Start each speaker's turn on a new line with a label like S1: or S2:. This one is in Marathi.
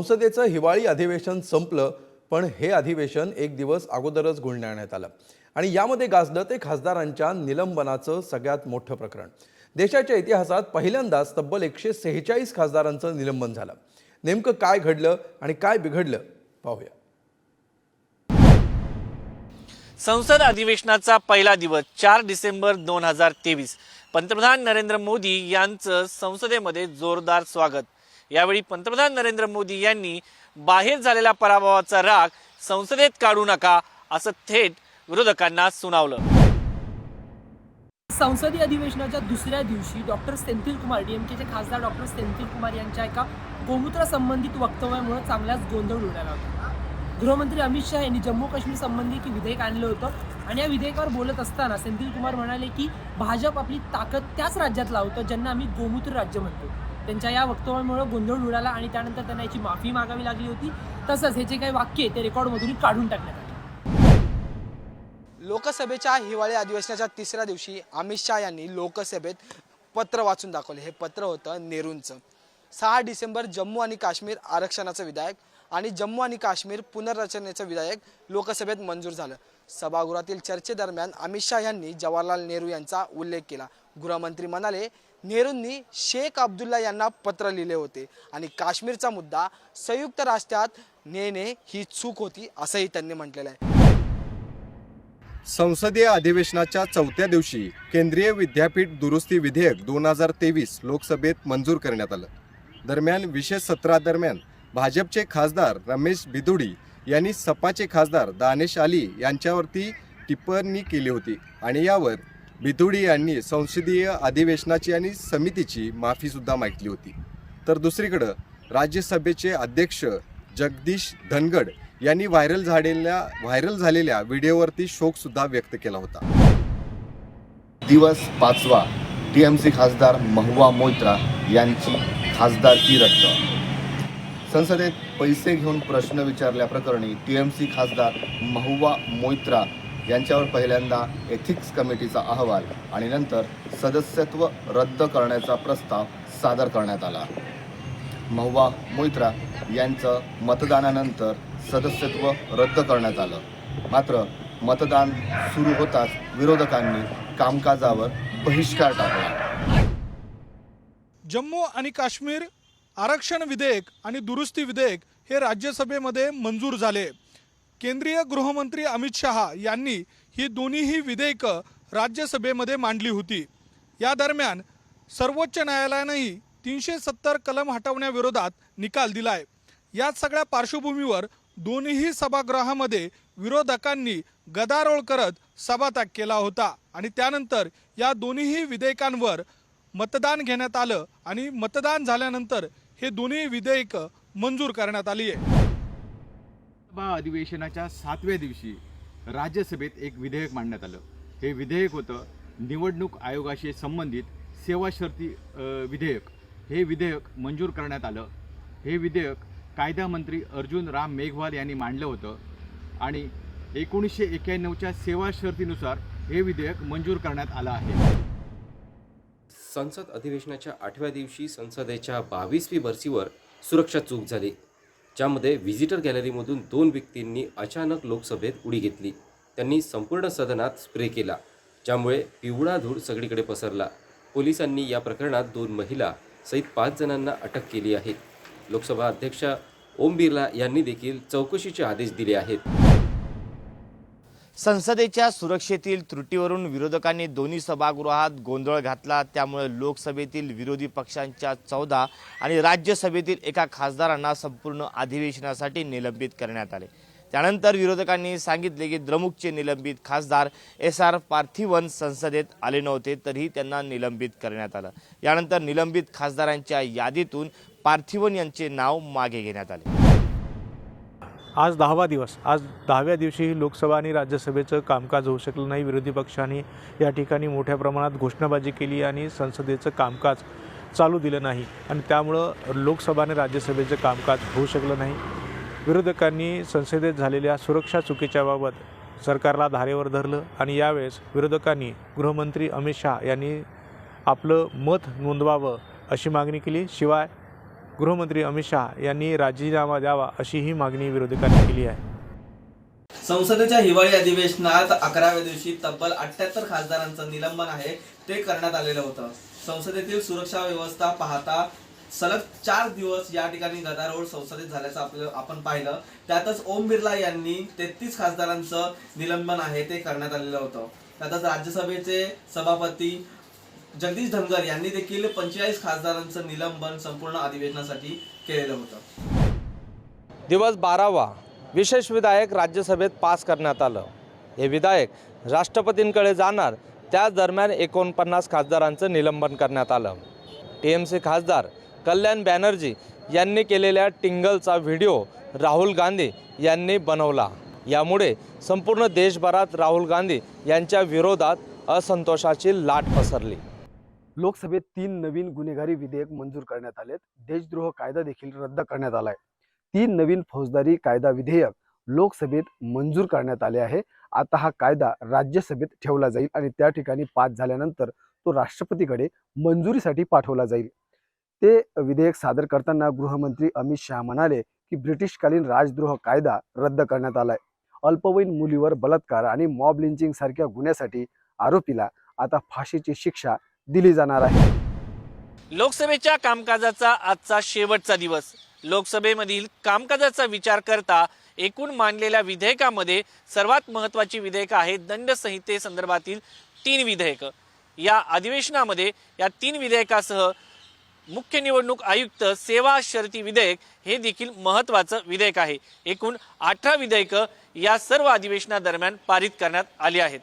S1: संसदेचं हिवाळी अधिवेशन संपलं पण हे अधिवेशन एक दिवस अगोदरच गुंडाळण्यात आलं. आणि यामध्ये गाजलं ते खासदारांच्या निलंबनाचं सगळ्यात मोठं प्रकरण. देशाच्या इतिहासात पहिल्यांदाच तब्बल एकशे सेहेचाळीस खासदारांचं निलंबन झालं. नेमकं काय घडलं आणि काय बिघडलं पाहूया.
S2: संसद अधिवेशनाचा पहिला दिवस चार डिसेंबर दोन हजार तेवीस. पंतप्रधान नरेंद्र मोदी यांचं संसदेमध्ये जोरदार स्वागत. यावेळी पंतप्रधान नरेंद्र मोदी यांनी बाहेर झालेल्या पराभवाचा राग संसदेत काढू नका असं थेट विरोधकांना सुनावलं.
S3: संसदीय अधिवेशनाच्या दुसऱ्या दिवशी डॉक्टर सेंथिल कुमार डीएमकेचे खासदार डॉक्टर सेंथिल कुमार यांच्या एका गोमूत्र संबंधित वक्तव्यामुळे चांगलाच गोंधळ उडाला होता. गृहमंत्री अमित शहा यांनी जम्मू काश्मीर संबंधी की विधेयक आणलं होतं आणि या विधेयकावर बोलत असताना सेंथिल कुमार म्हणाले की भाजप आपली ताकद त्याच राज्यात लावतं ज्यांना आम्ही गोमूत्र राज्य म्हणतो. त्यांच्या या वक्तव्यामुळे गोंधळ उडाला आणि त्यानंतर त्यांना याची माफी मागावी लागली होती. तसंच हे जे काही वाक्य आहे ते रेकॉर्डमधून काढून टाकण्यात आले.
S4: लोकसभेच्या हिवाळी अधिवेशनाच्या तिसऱ्या दिवशी अमित शहा यांनी लोकसभेत पत्र वाचून दाखवले. हे पत्र होतं नेहरूंचं. सहा डिसेंबर जम्मू आणि काश्मीर आरक्षणाचं विधायक आणि जम्मू आणि काश्मीर पुनर्रचनेचं विधायक लोकसभेत मंजूर झालं. सभागृहातील चर्चेदरम्यान अमित शहा यांनी जवाहरलाल नेहरू यांचा उल्लेख केला. गृहमंत्री म्हणाले नेहरूंनी शेख अब्दुल्ला यांना पत्र लिहिले होते. आणि काश्मीरचा मुद्दा संयुक्त राष्ट्रात नेणे ही चूक होती असंही त्यांनी म्हटलेलं आहे.
S5: संसदीय अधिवेशनाच्या चौथ्या दिवशी केंद्रीय विद्यापीठ दुरुस्ती विधेयक दोन हजार तेवीस लोकसभेत मंजूर करण्यात आलं. दरम्यान विशेष सत्रादरम्यान भाजपचे खासदार रमेश बिदुडी यांनी सपाचे खासदार दानेश अली यांच्यावरती टिप्पणी केली होती आणि यावर बिदुडी यांनी संसदीय अधिवेशनाची आणि समितीची माफीसुद्धा मागितली होती. तर दुसरीकडं राज्यसभेचे अध्यक्ष जगदीश धनगड यांनी व्हायरल झालेल्या व्हायरल झालेल्या व्हिडिओवरती शोकसुद्धा व्यक्त केला होता.
S6: दिवस पाचवा टी एम सी खासदार महुवा मोत्रा यांची खासदारकी रद्द. संसदेत पैसे घेऊन प्रश्न विचारल्याप्रकरणी टी एम सी खासदार महुवा मोत्रा यांच्यावर पहिल्यांदा एथिक्स कमिटीचा अहवाल आणि नंतर सदस्यत्व रद्द करण्याचा प्रस्ताव सादर करण्यात आला. महुवा मोहित्रा यांचं मतदानानंतर सदस्यत्व रद्द करण्यात आलं. मात्र मतदान सुरू होताच विरोधकांनी कामकाजावर बहिष्कार टाकला.
S7: जम्मू आणि काश्मीर आरक्षण विधेयक आणि दुरुस्ती विधेयक हे राज्यसभेमध्ये मंजूर झाले. केंद्रीय गृहमंत्री अमित शहा यांनी ही दोन्हीही विधेयकं राज्यसभेमध्ये मांडली होती. या दरम्यान सर्वोच्च न्यायालयानंही तीनशे सत्तर कलम हटवण्याविरोधात निकाल दिलाय. या सगळ्या पार्श्वभूमीवर दोन्हीही सभागृहामध्ये विरोधकांनी गदारोळ करत सभात्याग केला होता आणि त्यानंतर या दोन्हीही विधेयकांवर मतदान घेण्यात आलं आणि मतदान झाल्यानंतर हे दोन्ही विधेयकं मंजूर करण्यात आली आहे
S8: विधानसभा अधिवेशनाच्या सातव्या दिवशी राज्यसभेत एक विधेयक मांडण्यात आलं. हे विधेयक होतं निवडणूक आयोगाशी संबंधित सेवा शर्ती विधेयक. हे विधेयक मंजूर करण्यात आलं. हे विधेयक कायदा मंत्री अर्जुन राम मेघवाल यांनी मांडलं होतं आणि एकोणीसशे एक्क्याण्णवच्या सेवा शर्तीनुसार हे विधेयक मंजूर करण्यात आलं आहे.
S9: संसद अधिवेशनाच्या आठव्या दिवशी संसदेच्या बावीसवी बरसीवर सुरक्षा चूक झाली. ज्यामध्ये व्हिजिटर गॅलरीमधून दोन व्यक्तींनी अचानक लोकसभेत उडी घेतली. त्यांनी संपूर्ण सदनात स्प्रे केला ज्यामुळे पिवळा धूळ सगळीकडे पसरला. पोलिसांनी या प्रकरणात दोन महिला सहित पाच जणांना अटक केली आहे. लोकसभा अध्यक्षा ओम बिर्ला यांनी देखील चौकशीचे आदेश दिले आहेत.
S2: संसदेच्या सुरक्षेतील त्रुटीवरून विरोधकांनी दोन्ही सभागृहात गोंधळ घातला. त्यामुळे लोकसभेतील विरोधी पक्षांच्या चौदा आणि राज्यसभेतील एका खासदारांना संपूर्ण अधिवेशनासाठी निलंबित करण्यात आले. त्यानंतर विरोधकांनी सांगितले की द्रमुकचे निलंबित खासदार एस आर पार्थिवन संसदेत आले नव्हते तरीही त्यांना निलंबित करण्यात आलं. यानंतर निलंबित खासदारांच्या यादीतून पार्थिवन यांचे नाव मागे घेण्यात आले.
S10: आज दहावा दिवस. आज दहाव्या दिवशी लोकसभा आणि राज्यसभेचं कामकाज होऊ शकलं नाही. विरोधी पक्षांनी या ठिकाणी मोठ्या प्रमाणात घोषणाबाजी केली आणि संसदेचं कामकाज चालू दिलं नाही आणि त्यामुळं लोकसभा आणि राज्यसभेचं कामकाज होऊ शकलं नाही. विरोधकांनी संसदेत झालेल्या सुरक्षा चुकीच्या बाबत सरकारला धारेवर धरलं आणि यावेळेस विरोधकांनी गृहमंत्री अमित शहा यांनी आपलं मत नोंदवावं अशी मागणी केली. शिवाय गृहमंत्री अमित शहा यांनी राजीनामा द्यावा अशी ही मागणी विरोधकांनी केली आहे.
S11: संसदेच्या हिवाळी अधिवेशनात अकराव्या दिवशी तब्बल अठ्याहत्तर खासदारांचं निलंबन आहे ते करण्यात आलेलं होतं. संसदेतील सुरक्षा व्यवस्था पाहता सलग चार दिवस या ठिकाणी गदारोळ संसदेत झाल्याचं आपलं आपण पाहिलं. त्यातच ओम बिर्ला यांनी तेहतीस खासदारांचं निलंबन आहे ते करण्यात आलेलं होतं. त्यातच राज्यसभेचे सभापती जगदीश धनगर यांनी देखील पंचेचाळीस खासदारांचं निलंबन संपूर्ण अधिवेशनासाठी केलेलं होतं.
S12: दिवस बारावा विशेष विधायक राज्यसभेत पास करण्यात आलं. हे विधायक राष्ट्रपतींकडे जाणार त्याच दरम्यान एकोणपन्नास खासदारांचं निलंबन करण्यात आलं. टी एम सी खासदार कल्याण बॅनर्जी यांनी केलेल्या टिंगलचा व्हिडिओ राहुल गांधी यांनी बनवला. यामुळे संपूर्ण देशभरात राहुल गांधी यांच्या विरोधात असंतोषाची लाट पसरली.
S13: लोकसभेत तीन नवीन गुन्हेगारी विधेयक मंजूर करण्यात आलेत. देशद्रोह कायदा देखील रद्द करण्यात आलाय. तीन नवीन फौजदारी कायदा विधेयक लोकसभेत मंजूर करण्यात आले आहे. आता हा कायदा राज्यसभेत ठेवला जाईल आणि त्या ठिकाणी पास झाल्यानंतर तो राष्ट्रपतीकडे मंजुरीसाठी पाठवला जाईल. ते विधेयक सादर करताना गृहमंत्री अमित शहा म्हणाले की ब्रिटिशकालीन राजद्रोह कायदा रद्द करण्यात आलाय. अल्पवयीन मुलीवर बलात्कार आणि मॉब लिंचिंग सारख्या गुन्ह्यासाठी आरोपीला आता फाशीची शिक्षा दिली जाणार आहे.
S14: लोकसभेच्या कामकाजाचा आजचा शेवटचा दिवस. लोकसभेमधील कामकाजाचा विचार करता एकूण मांडलेल्या विधेयकामध्ये सर्वात महत्त्वाची विधेयकं आहेत दंड संहिते संदर्भातील तीन विधेयकं. या अधिवेशनामध्ये या तीन विधेयकासह मुख्य निवडणूक आयुक्त सेवा शर्ती विधेयक हे देखील महत्त्वाचं विधेयक आहे. एकूण अठरा विधेयकं या सर्व अधिवेशनादरम्यान पारित करण्यात आली आहेत.